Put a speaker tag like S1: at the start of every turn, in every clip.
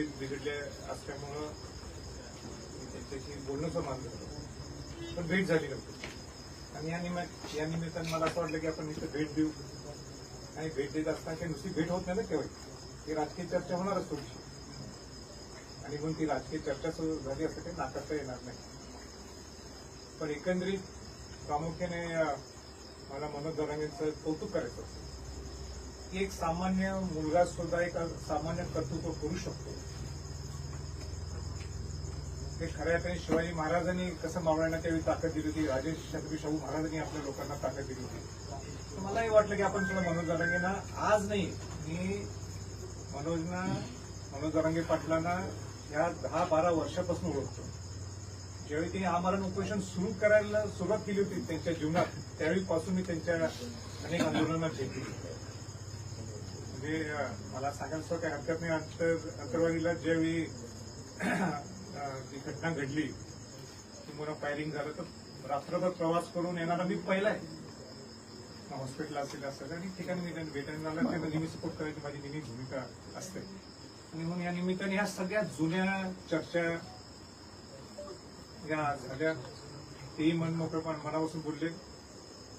S1: तब्येत बिघडल्या असल्यामुळं मी त्यांच्याशी बोलणं समाज पण भेट झाली नव्हती. आणि या निमित्त या निमित्तानं मला असं वाटलं की आपण इथं भेट देऊ. आणि भेट देत असताना काही नुसती भेट होत नाही ना केव्हा ती राजकीय चर्चा होणारच थोडीशी. आणि म्हणून ती राजकीय चर्चा सुरू झाली असं काही नाकारता येणार नाही. पण एकंदरीत प्रामुख्याने मला मनोज दरांगेंचं कौतुक करायचं होतं. एक सामान्य मुलगा सुद्धा एक सामान्य कर्तृत्व करू शकतो. ते खऱ्या अर्थाने शिवाजी महाराजांनी कसं मावळ्यांना त्यावेळी ताकद दिली होती? राजे छत्रपती शाहू महाराजांनी आपल्या लोकांना ताकद दिली होती. तर मलाही वाटलं की आपण सुद्धा मनोज जरांगेंना आज नाही मी मनोजना मनोज जरांगे पाटलांना या दहा बारा वर्षापासून ओळखतो. ज्यावेळी त्यांनी आमरण उपोषण सुरू करायला सुरुवात केली होती त्यांच्या जीवनात त्यावेळीपासून मी त्यांच्या अनेक आंदोलनांना भेट दिली म्हणजे अं, मला सांगायला सुद्धा काही हरकत नाही अंतर अंतरवाडीला ज्यावेळी जी घटना घडली की मला फायरिंग झालं तर रात्रभर प्रवास करून येणारा मी पहिला आहे. हॉस्पिटल असेल असं आणि ठिकाणी मी त्यांना भेटायला त्यांना नेहमी सपोर्ट करायची माझी नेहमी भूमिका असते. आणि म्हणून या निमित्ताने ह्या सगळ्या जुन्या चर्चा या झाल्या. तेही मन मोकळेपण मनापासून बोलले.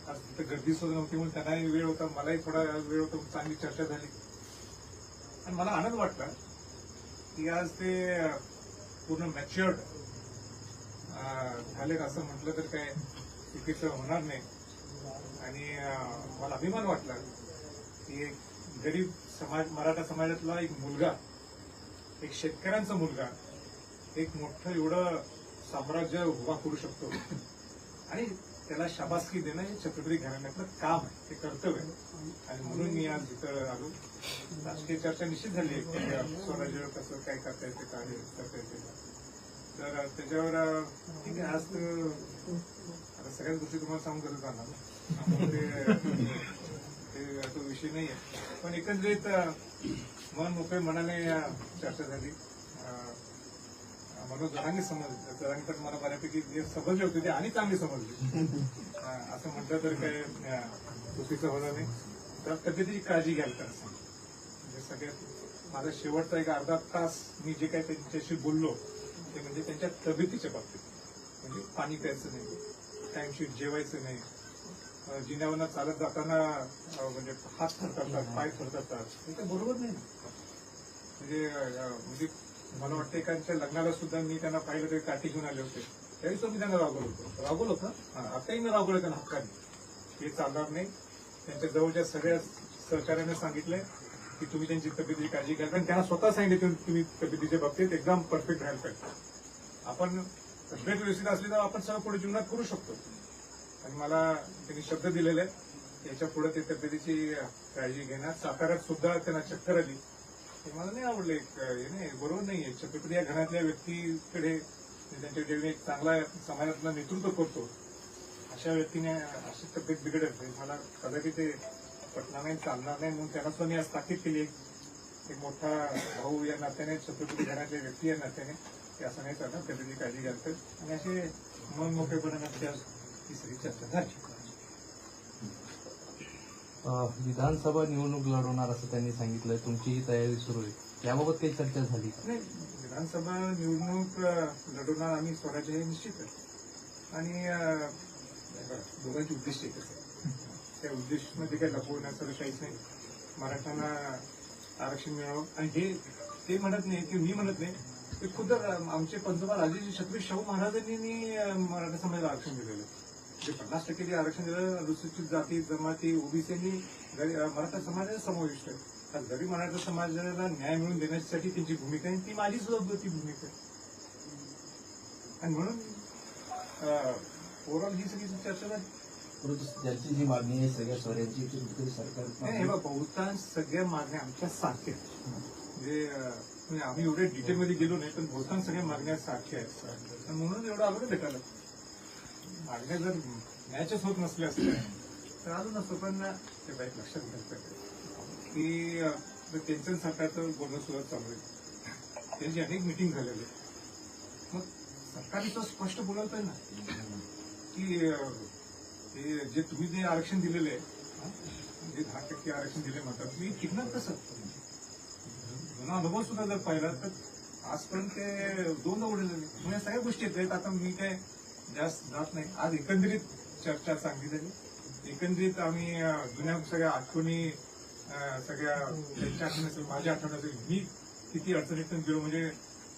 S1: आज तिथं गर्दी सुद्धा नव्हती म्हणून त्यांनाही वेळ होता मलाही थोडा वेळ होता चांगली चर्चा झाली. आणि मला आनंद वाटला की आज ते पूर्ण मॅच्युअर्ड झाले असं म्हटलं तर काय चुकीचं होणार नाही. आणि मला अभिमान वाटला की एक गरीब समाज मराठा समाजातला एक मुलगा एक शेतकऱ्यांचा मुलगा एक मोठं एवढं साम्राज्य उभा करू शकतो. आणि त्याला शाबासकी देणं हे छत्रपती घराण्यातलं काम आहे ते कर्तव्य आहे. आणि म्हणून मी आज इथं आलो. राजकीय चर्चा निश्चित झाली आहे. की स्वराज्य कसं काय करता येते काय करता येते. तर त्याच्यावर ठीक आहे आज आता सगळ्याच गोष्टी तुम्हाला सांगून करत जाणार. ते तो विषय नाही आहे. पण एकंदरीत मन मोकळे मनाने या चर्चा झाली. मनोज जरांगे समजले. तर मला बऱ्यापैकी जे समजले होते ते आणि चांगले समजले. असं म्हटलं तर काय चुकीचं होणार नाही. तर तब्येतीची काळजी घ्याल तर म्हणजे सगळ्यात माझा शेवटचा एक अर्धा तास मी जे काही त्यांच्याशी बोललो ते म्हणजे त्यांच्या तब्येतीच्या बाबतीत. म्हणजे पाणी प्यायचं नाही टाइमशीट जेवायचं नाही. जिन्यावरनं चालत जाताना म्हणजे हात थरथरतात पाय थरथरतात. हे काय बरोबर नाही. म्हणजे म्हणजे मला वाटतं एकाच्या लग्नाला सुद्धा मी त्यांना पाहिलं तरी काठी घेऊन आले होते. त्यावेळी सुद्धा मी त्यांना रागवलं होतं. रागवलं होतं? हा, आताही मी रागवलं त्यांना हक्काने. हे चालणार नाही. त्यांच्या जवळच्या सगळ्या सहकार्याने सांगितलंय की तुम्ही त्यांची तब्येतीची काळजी घ्या. कारण त्यांना स्वतः सांगितलं तुम्ही तब्येतीच्या बाबतीत एकदम परफेक्ट राहायला पाहिजे. आपण तब्येत व्यवस्थित असली तर आपण सगळं पुढे जीवनात करू शकतो. आणि मला त्यांनी शब्द दिलेले आहेत. याच्यापुढे ते तब्येतीची काळजी घेणार साताऱ्यात सुद्धा त्यांना चक्कर आली. मला नाही आवडलं एक हे नाही बरोबर नाहीये. छत्रपती या घरातल्या व्यक्तीकडे त्यांच्या जेवढे एक चांगला समाजातला नेतृत्व करतो. अशा व्यक्तीने अशी तब्येत बिघडत नाही. मला कदाचित ते पटणार नाही चालणार नाही म्हणून त्यांना सुद्धा मी आज ताकीद केली एक मोठा भाऊ या नात्याने छत्रपती घरातल्या व्यक्ती या नात्याने ते असं नाही चालणार. तब्येतीची काळजी घालतात आणि असे मन मोकळेपणाने आज तिसरी चर्चा झाली.
S2: विधानसभा निवडणूक लढवणार असं त्यांनी सांगितलंय. तुमचीही तयारी सुरू आहे. याबाबत काही चर्चा झाली
S1: नाही विधानसभा निवडणूक लढवणार आम्ही स्वराज्य हे निश्चित आहे. आणि दोघांची उद्दिष्ट एकच आहे. त्या उद्दिष्टमध्ये काही लपवण्याचं काहीच नाही. मराठ्यांना आरक्षण मिळावं. आणि हे ते म्हणत नाही की मी म्हणत नाही ते खुद्द आमचे पंतप्रधान राजे छत्रपती शाहू महाराजांनी मराठा समाजाला आरक्षण दिलेलं आहे. जे पन्नास टक्के जे आरक्षण दिलं अनुसूचित जाती जमाती ओबीसीनी मराठा समाजाला समाविष्ट आहे. आज जरी मराठा समाजाला न्याय मिळवून देण्यासाठी त्यांची भूमिका आहे ती माझी सुद्धा ती भूमिका आहे. आणि म्हणून ओव्हरऑल ही सगळी चर्चा झाली.
S3: परंतु ज्यांची जी मागणी आहे सगळ्या कुठेतरी सरकार
S1: हे बघ, बहुतांश सगळ्या मागण्या आमच्या सारख्या आहेत. म्हणजे आम्ही एवढे डिटेलमध्ये गेलो नाही पण बहुतांश सगळ्या मागण्या सारख्या आहेत. म्हणून एवढं अवघड भेटायला मागण्या जर मॅचच होत नसल्या असत्या तर अजून नसतो पण ते बाईक लक्षात घ्यायला की अं, तर सरकारचं बोलणं सुद्धा चालू आहे. त्यांची अनेक मिटिंग झालेली आहे. मग सरकारने तर स्पष्ट बोलायला पाहिजे ना की हे जे तुम्ही जे आरक्षण दिलेलं आहे जे दहा टक्के आरक्षण दिले म्हणतात मी टिकणार कसं जुना अनुभव सुद्धा जर पाहिला तर आजपर्यंत ते दोन उडे म्हणजे सगळ्या गोष्टी आहेत. आता मी काय जास्त जात नाही आज एकंदरीत चर्चा चांगली झाली एकंदरीत आम्ही जुन्या सगळ्या आठवणी सगळ्या त्यांच्या आठवणी असेल माझ्या आठवणी असेल मी किती अडचणीतून गेलो म्हणजे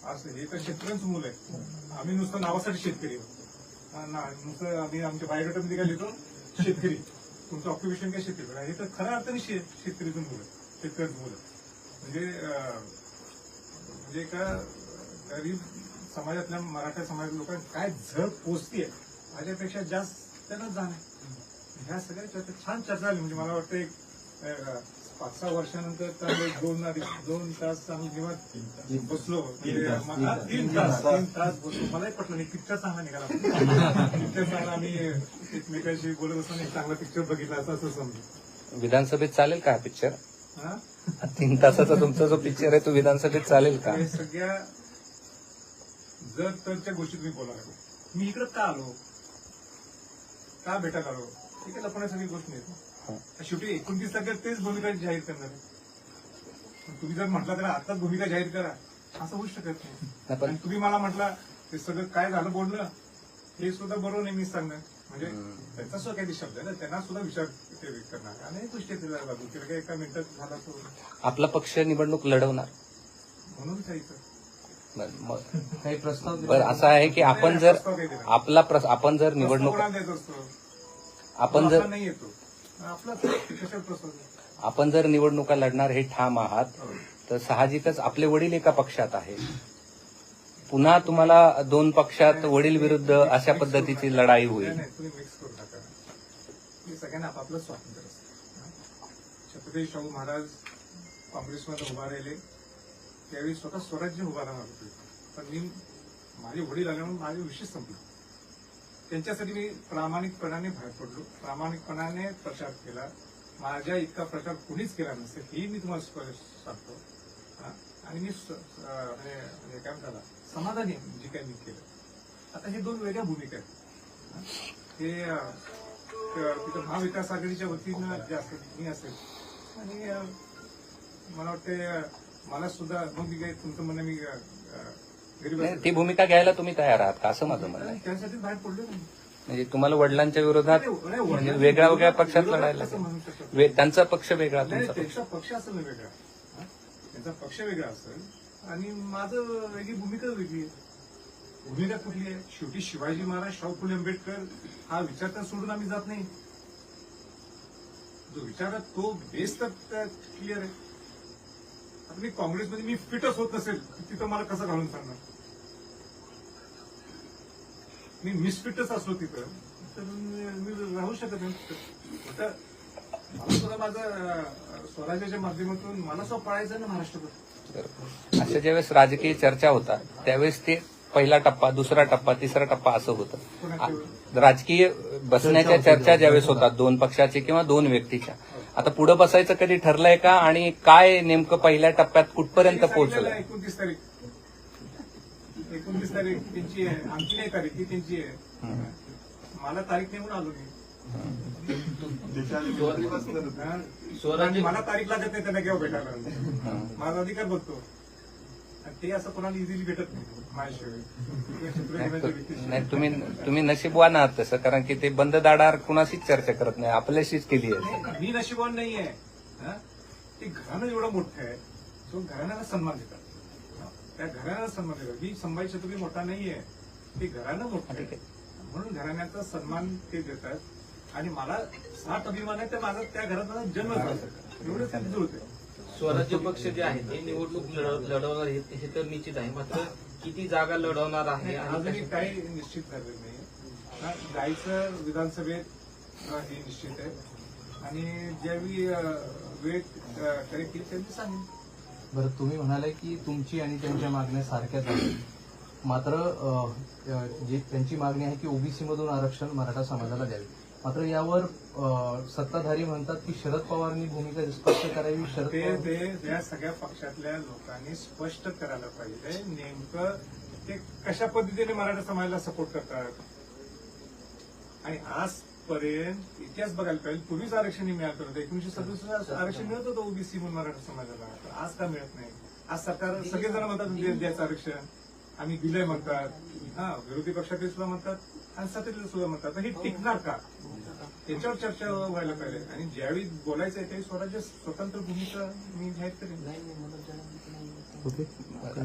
S1: असं हे तर शेतकऱ्यांचं मूल आहे आम्ही नुसतं नावासाठी शेतकरी आहोत. ना नुसतं आम्ही आमच्या बायोडेटामध्ये काय लिहितो शेतकरी तुमचं ऑक्युपेशन काय शेतकरी हे तर खऱ्या अर्थाने शे- शेतकरीचं मुलं आहे. शेतकऱ्याचं मुलं आहे. म्हणजे म्हणजे का गरीब समाजातल्या मराठा समाजातल्या लोकांना काय झळ पोचतीये माझ्यापेक्षा जास्त त्यांना जाण ह्या सगळ्या चर्चा छान चर्चा झाली. म्हणजे मला वाटतं एक पाच सहा वर्षानंतर चांगले दोन दोन तास चांगलं निवांत बसलो म्हणजे
S3: तीन
S1: हा,
S3: तास.
S1: तीन तास तीन तास बसलो. मलाही पटलं नाही पिक्चर चांगला निघाला. पिक्चर चांगला आम्ही एकमेकांशी बोलत असताना एक चांगला पिक्चर बघितला असं असं समजू
S4: विधानसभेत चालेल का हा पिक्चर
S1: हा?
S4: तीन तासाचा तुमचा जो पिक्चर आहे तो विधानसभेत चालेल का?
S1: सगळ्या जर तरच्या गोष्टी तुम्ही बोला मी इकडे का आलो? का भेटायला आलो? हे काय लपण्यासारखी गोष्ट नाही. शेवटी एकोणतीस तारखेला तेच भूमिका जाहीर करणार आहे. तुम्ही जर म्हटलं तर आताच भूमिका जाहीर करा. असं होऊ शकत नाही. आणि तुम्ही मला म्हटला ते सगळं काय झालं बोलणं हे सुद्धा बरोबर नाही मी सांगणार. म्हणजे त्यांचा सुद्धा काही शब्द आहे ना त्यांना सुद्धा विचार ते करणार. अनेक गोष्टी आहेत तिला एका मिनिटात झाला
S4: आपला पक्ष निवडणूक लढवणार.
S1: म्हणून
S4: मग
S2: काही प्रस्ताव दिला?
S4: बरं असं आहे की आपण जर आपला प्रस- आपण जर निवडणूक
S1: कोणाला द्यायचा असतो?
S4: आपण
S1: आपला
S4: जर
S1: नाही येतो. आपला?
S4: आपण जर निवडणुका लढणार हे ठाम आहात तर साहजिकच आपले वडील एका पक्षात आहे. पुन्हा तुम्हाला दोन पक्षात वडील विरुद्ध अशा पद्धतीची लढाई होईल.
S1: नाही, तुम्ही मिक्स करू नका. हे सगळ्यांना आपापलं स्वातंत्र्य असतं. छत्रपती शाहू महाराज काँग्रेसमध्ये उभा राहिले. त्यावेळी स्वतः स्वराज्य उभा राहणार होते. पण मी माझे वडील आल्यामुळे माझे विषय संपले. त्यांच्यासाठी मी प्रामाणिकपणाने बाहेर पडलो. प्रामाणिकपणाने प्रचार केला. माझ्या इतका प्रचार कुणीच केला नसेल हे मी तुम्हाला स्पष्ट सांगतो. आणि मी स- म्हणजे, म्हणजे काय म्हणतात समाधानी जे काही मी केलं. आता हे दोन वेगळ्या भूमिका आहेत. हे? ते तिथं महाविकास आघाडीच्या वतीनं जे असेल मी असेल. आणि मला वाटते मला सुद्धा मी काही तुमचं म्हणणं मी अं, अं, गरीब
S4: नाही,
S1: असेल.
S4: ती भूमिका घ्यायला तुम्ही तयार आहात का? असं माझं म्हणणं आहे.
S1: त्यासाठी बाहेर पडलो नाही
S4: म्हणजे तुम्हाला वडिलांच्या विरोधात म्हणजे वेगळ्या वेगळ्या पक्षात लढायला
S1: कसं म्हणू शकतो?
S4: वे- त्यांचा पक्ष वेगळा
S1: नाही
S4: तुमचा पक्ष.
S1: त्यांचा पक्ष असेल ना वेगळा. हा? त्यांचा पक्ष वेगळा असेल. आणि माझं वेगळी भूमिका वेगळी आहे. भूमिका कुठली आहे? शेवटी शिवाजी महाराज शाहू फुले आंबेडकर हा विचार तर सोडून आम्ही जात नाही. जो विचार आहे तो बेस तर क्लिअर आहे. आता मी काँग्रेसमध्ये मी फिटच होत नसेल तिथं मला कसं घालून सांगणार? मी मिसफिटच असलो तिथं. तर मी मी राहू शकत नाही आता मला सुद्धा माझं स्वराज्याच्या माध्यमातून मला सुद्धा पळायचं ना महाराष्ट्रभर.
S4: अशा ज्यावेळेस राजकीय चर्चा होतात त्यावेळेस ते पहिला टप्पा दुसरा टप्पा तिसरा टप्पा असं होतं. राजकीय बसण्याच्या चर्चा ज्यावेळेस होतात दोन पक्षाचे किंवा दोन व्यक्तीच्या. आता पुढे बसायचं कधी ठरलंय का? आणि काय नेमकं पहिल्या टप्प्यात कुठपर्यंत पोहोचलंय?
S1: एकोणतीस तारीख. एकोणतीस तारीख त्यांची आहे. आमची नाही तारीख ती त्यांची आहे. मला तारीख नाही म्हणून आलो मी. मला तारीख लागत नाही त्यांना केव्हा भेटायला माझा अधिकार बघतो. आणि ते असं कोणाला इझिली भेटत नाही माझ्याशिवाय.
S4: नाही,
S1: व्यक्तीशिवाय.
S4: नाही तुम्ही तुम्ही नशीबवान आहात तसं कारण की ते बंद दाडार कुणाशीच चर्चा करत नाही. आपल्याशीच केली आहे.
S1: नाही, मी नशिबान नाहीये. हा? ते घराणं एवढं मोठं आहे तो घराण्याला सन्मान देतात. हा? त्या घराण्याला सन्मान देतात. मी संभाजी छत्रपती मोठा नाहीये ते घराणं मोठं आहे.
S4: आहे.
S1: म्हणून घराण्याचा सन्मान ते देतात. आणि मला सात अभिमान आहे तर माझा त्या घरात माझा जन्म झाला. एवढंच ते जुळते
S5: स्वराज्य पक्ष जे आहे ते निवडणूक लढ- लढवणार हे हे तर निश्चित आहे. मात्र किती जागा लढवणार आहे आणि
S1: अजूनही काही निश्चित झालेलं नाही. हा, जायचं विधानसभेत हा, निश्चित आहे. आणि ज्यावेळी वेळ करेक्ट केली त्यांनी सांगेन
S2: बरं तुम्ही म्हणाले की तुमची आणि त्यांच्या मागण्या सारख्याच आहेत मात्र जी त्यांची मागणी आहे की ओबीसी मधून आरक्षण मराठा समाजाला द्यावे. मात्र यावर सत्ताधारी म्हणतात की शरद पवारांनी भूमिका स्पष्ट करावी शरद
S1: ते या सगळ्या पक्षातल्या लोकांनी स्पष्ट करायला पाहिजे. नेमकं ते कशा पद्धतीने मराठा समाजाला सपोर्ट करतात? आणि आजपर्यंत इतिहास बघायला पाहिजे. पूर्वीच आरक्षण मिळालं होतं. एकोणीशे सदुसष्ट आरक्षण मिळत होतं ओबीसी म्हणून मराठा समाजाला. आज का मिळत नाही? आज सरकार सगळेजण म्हणतात द्यायचं आरक्षण. आम्ही दिलंय म्हणतात. हा विरोधी पक्षातील सुद्धा म्हणतात आणि सत्तेतील सुद्धा म्हणतात. तर हे. टिकणार का? त्याच्यावर चर्चा व्हायला पाहिजे. आणि ज्यावेळी बोलायचं आहे त्यावेळी स्वराज्य स्वतंत्र भूमिका मी जाहीर करेन.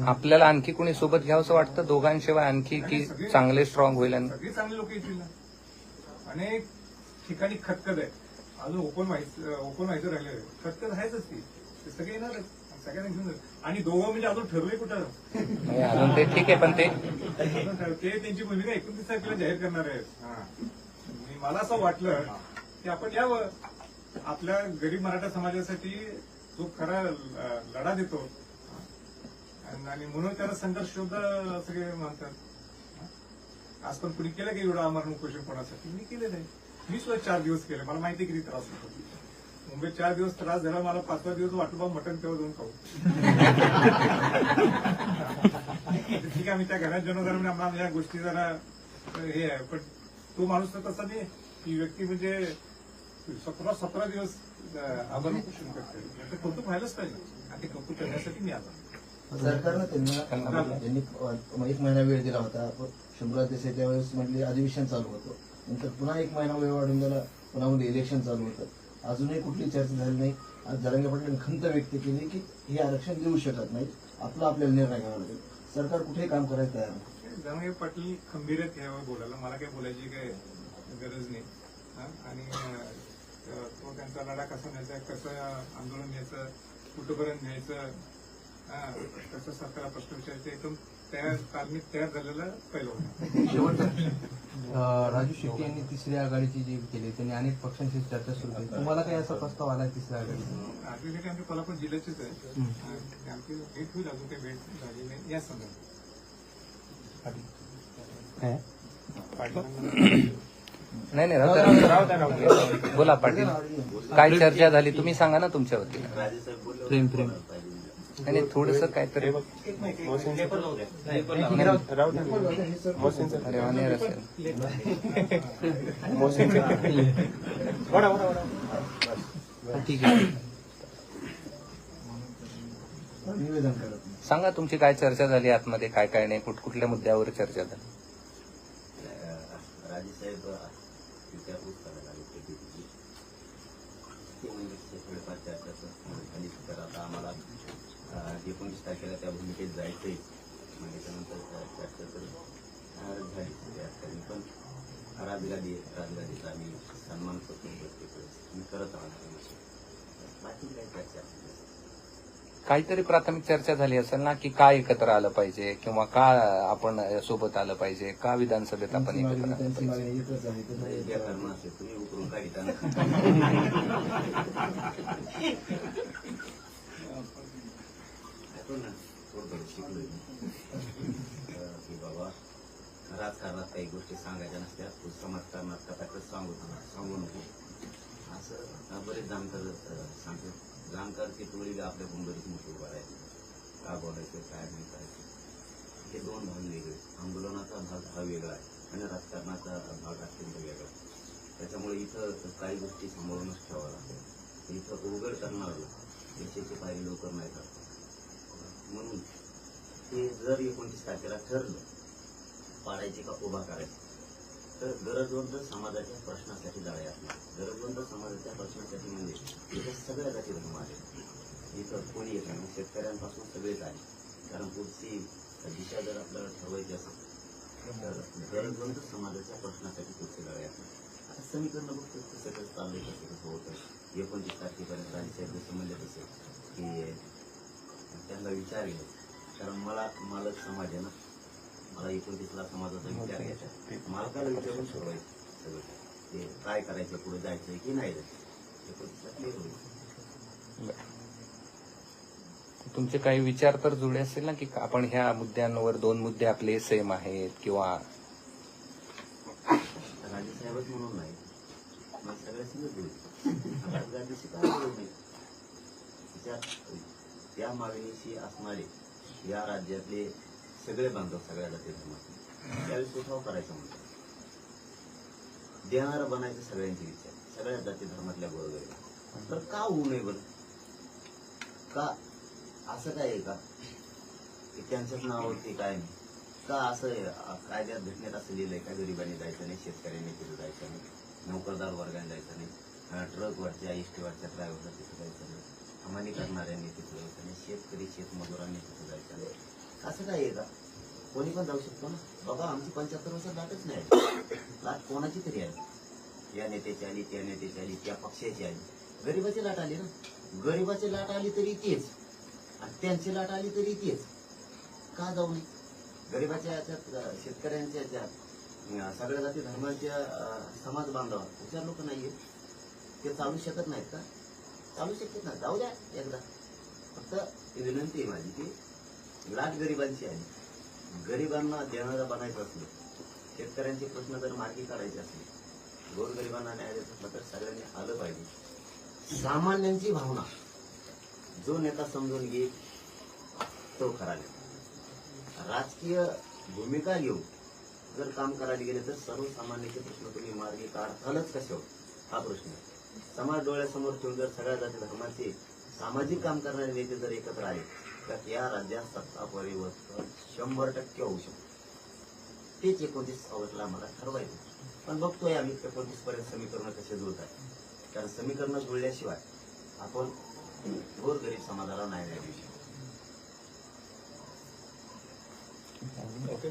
S4: आपल्याला आणखी कोणी सोबत घ्यावंसं वाटतं? दोघांशिवाय आणखी की चांगले स्ट्रॉंग होईल आणि
S1: सगळी चांगली लोक येतील ना. अनेक ठिकाणी खतखत आहे अजून ओपन व्हायचं ओपन व्हायचं राहिलं आहे खतखत आहेच ती ते सगळे येणारच सगळ्यांना घेऊन. आणि दोघं म्हणजे अजून ठरलंय कुठं?
S4: नाही, अजून ते ठीक आहे पण ते
S1: ठरलं. त्यांची भूमिका एकोणतीस तारखेला जाहीर करणार आहेत. हा. मला असं वाटलं की आपण यावं. आपल्या गरीब मराठा समाजासाठी जो खरा लढा देतो. आणि- म्हणून त्याला संघर्ष शोध सगळे म्हणतात आज पण कुणी केलं की एवढं आमरण उपोषण कोणासाठी? मी केले नाही. मी सुद्धा चार दिवस केले. मला माहिती आहे किती त्रास होतो. मुंबईत चार दिवस त्रास झाला मला पाचवा दिवस वाटलं बा मटण तेव्हा जाऊन खाऊ. ठीक आहे मी त्या घरात जन्म झाला म्हणजे आम्हाला या गोष्टी जरा हे आहे पण तो माणूस तर तसा नाही. ती व्यक्ती म्हणजे सतरा सतरा दिवस आभार उपोषण करते. ते कौतुक व्हायलाच पाहिजे. आणि ते कौतुक करण्यासाठी मी आलो
S3: सरकारनं त्यांना एक महिना वेळ दिला होता. शंभराज देसाई त्यावेळेस म्हटले अधिवेशन चालू होतं. नंतर पुन्हा एक महिना वेळ वाढून दिला पुन्हा मध्ये इलेक्शन चालू होतं. अजूनही कुठली चर्चा झाली नाही. आज जरांगे पाटील खंत व्यक्त केली की हे आरक्षण देऊ शकत नाही आपला आपल्याला निर्णय घ्यावा लागेल. सरकार कुठेही काम करायला तयार नाही.
S1: जरांगे पाटील खंबीर आहेत यावर बोलायला. मला काही बोलायची काय गरज नाही. हा? आणि तो त्यांचा लढा कसा न्यायचा कसं आंदोलन न्यायचं कुठंपर्यंत न्यायचं हा, कसं सरकारला प्रश्न विचारायचे एकदम तयार तालमीत तयार झालेलं पहिलं होतं
S2: शेवटचा अं, राजू शेट्टी यांनी तिसरी आघाडीची जी केली त्यांनी अनेक पक्षांशी चर्चा सुरू केली. तुम्हाला काही असा प्रस्ताव आला तिसऱ्या आघाडीचा?
S1: आमच्या कोल्हापूर जिल्ह्याचेच आहे आमची भेट होईल अजून काही भेट झाली नाही. या संदर्भात.
S4: नाही नाही राहू द्या. बोला पाटील। काय चर्चा झाली तुम्ही सांगा ना तुमच्या वतीने.
S2: प्रेम प्रेम.
S4: आणि थोडस काहीतरी
S2: ठीक आहे.
S3: निवेदन करत
S4: सांगा तुमची काय चर्चा झाली आतमध्ये? काय काय नाही? कुठ कुठल्या मुद्द्यावर चर्चा झाली?
S6: राजेसाहेब विचारपूस करायला आले ते म्हणजे थोडेफार चर्चा झाली तर आता आम्हाला एकोणीस तारखेला त्या भूमिकेत जायचंय. म्हणजे त्यानंतर त्या चर्चा तर झाली. म्हणजे त्या पण राजगादी राजगादीचा आम्ही सन्मान करतो. प्रत्येक वेळेस मी करत आहोत बाकी काय चर्चा?
S4: काहीतरी प्राथमिक चर्चा झाली असेल ना की का एकत्र आलं पाहिजे किंवा का आपण सोबत आलं पाहिजे का विधानसभेत आपण एकत्र आलं
S6: बाबा राजकारणात काही गोष्टी सांगायच्या नसत्या तू समाजकारणात कथाकथ सांगू सांगू नको. असं बरेच जाणकार अं, सांगतात. जाणकारची टोळी आपल्या कुंभरीत मोठी उभा राहायची का बोलायचं काय नाही करायचं हे। दोन भाग वेगळे आंदोलनाचा भाग हा। वेगळा आहे आणि राजकारणाचा भाग अत्यंत वेगळा आहे. त्याच्यामुळे इथं काही गोष्टी सांभाळूनच ठेवाव्या लागतात इथं उघड करणार देशाचे पायरी लवकर नाही करतात म्हणून ते जर एकोणतीस तारखेला ठरलं पाडायचे का उभा करायचं? तर गरजवंत समाजाच्या प्रश्नासाठी लढाई असणार गरजवंत समाजाच्या प्रश्नासाठी म्हणजे इथं सगळ्या जाती धर्म आले इथं कोणी येत नाही. शेतकऱ्यांपासून सगळेच आले कारण पुढची दिशा जर आपल्याला ठरवायची असेल तर गरजवंत समाजाच्या प्रश्नासाठी पुढची लढाई असणार आता समीकरण बघतो कसं कसं चाललंय कसं कसं होतं एकोणतीस तारखेपर्यंत राजेसाहेब जसं म्हणले की त्यांना विचार कारण मला मालक समाज आहे ना मला एकोणतीसला समाजाचा विचार घ्यायचा. मालकाला विचारून ठरवायचं सगळं. ते काय करायचं पुढे जायचं की नाही जायचं एकोणतीसला क्लिअर होईल.
S4: तुमचे काही विचार तर जुळे असेल ना की आपण ह्या मुद्द्यांवर दोन मुद्दे आपले सेम आहेत किंवा
S6: राजेसाहेबच म्हणून नाही. मग होईल गांधीशी काय त्या मागणीशी असणारे या राज्यातले सगळे बांधव सगळ्या जाती धर्मात त्यावेळेस उठाव करायचा म्हणतो. देणार बनायचं सगळ्यांची इच्छा. सगळ्या जाती धर्मातल्या बरोबर तर का होऊ नये बरं? का असं काय आहे का? की त्यांच्याच नावावरती काय नाही? का असं कायद्यात घटनेत असं लिहिलंय का गरिबांनी जायचं नाही शेतकऱ्यांनी तिथं जायचं नाही नोकरदार वर्गाने जायचं नाही ट्रकवरच्या इष्टीवरच्या ड्रायव्हरला तिथं जायचं नाही हमाली करणाऱ्यांनी तिथं जायचं नाही शेतकरी शेतमजुरांनी तिथं जायचं नाही? असं काय आहे का? कोणी पण जाऊ शकतो ना. बाबा आमची पंच्याहत्तर वर्ष लाटच नाही. लाट कोणाची तरी आली या नेत्याची आली त्या नेत्याची आली त्या पक्षाची आली. गरिबाची लाट आली ना. गरिबाची लाट आली तरी तेच. आणि त्यांची लाट आली तरी तेच. का जाऊ नये? गरिबाच्या याच्यात शेतकऱ्यांच्या याच्यात सगळ्या जाती धर्माच्या समाज बांधवा. हुशार लोक नाहीये. ते चालू शकत नाहीत का? चालू शकत नाही जाऊ द्या एकदा. फक्त विनंती आहे माझी की लाट गरिबांची आहे. गरिबांना देणारा बनायचं असलं शेतकऱ्यांचे प्रश्न जर मार्गी काढायचे असले गोरगरिबांना न्याय द्यायचं असला तर सगळ्यांनी आलं पाहिजे. सामान्यांची भावना जो नेता समजून घेईल तो खरा नेता. राजकीय भूमिका घेऊन जर काम करायला गेले तर सर्वसामान्यांचे प्रश्न तुम्ही मार्गी काढतालच कसे हो? हा प्रश्न समाज डोळ्यासमोर ठेवून जर सगळ्या जाती धर्माचे सामाजिक काम करणारे नेते जर एकत्र आले तर या राज्यात सत्ता परिवर्तन शंभर टक्के होऊ शकतो. तेच एकोणतीस ऑगस्टला आम्हाला ठरवायचं. पण बघतोय आम्ही एकोणतीस पर्यंत समीकरण कसे जुळत आहे कारण समीकरण जुळल्याशिवाय आपण गोरगरीब समाजाला न्याय देऊ शकतो.
S1: ओके